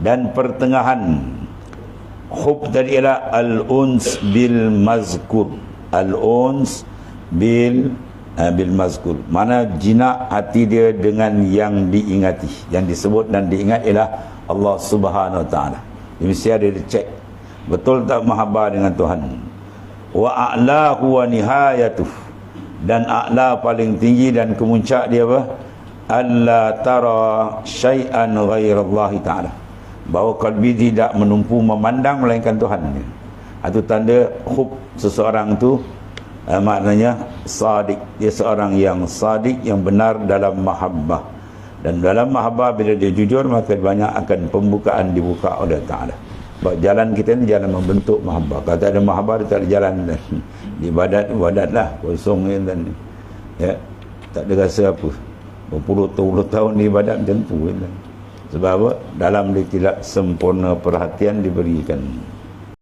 dan pertengahan hub tadi ialah al-uns bil mazkur. Al-uns bil uh, bil mazkur. Mana jinak hati dia dengan yang diingati. Yang disebut dan diingat ialah Allah Subhanahu Taala. Mesti ada dicek betul tak mahabbah dengan Tuhan? Wa a'lahu wa nihayatuh. Dan a'la paling tinggi dan kemuncak dia apa? Alla tara syai'an ghairallahi ta'ala bahawa kalbi tidak menumpu memandang melainkan Tuhan itu tanda hub seseorang tu eh, maknanya sadik dia seorang yang sadik yang benar dalam mahabbah. Dan dalam mahabbah bila dia jujur maka banyak akan pembukaan dibuka oleh Ta'ala. Sebab jalan kita ni jalan membentuk mahabbah. Kalau tak ada mahabbah dia tak ada jalan. Ibadat ibadat lah. Kosong ni dan ya. Tak ada rasa apa. Berpuluh-puluh tahun ibadat tu kan sebab apa? Dalam dia tidak sempurna perhatian diberikan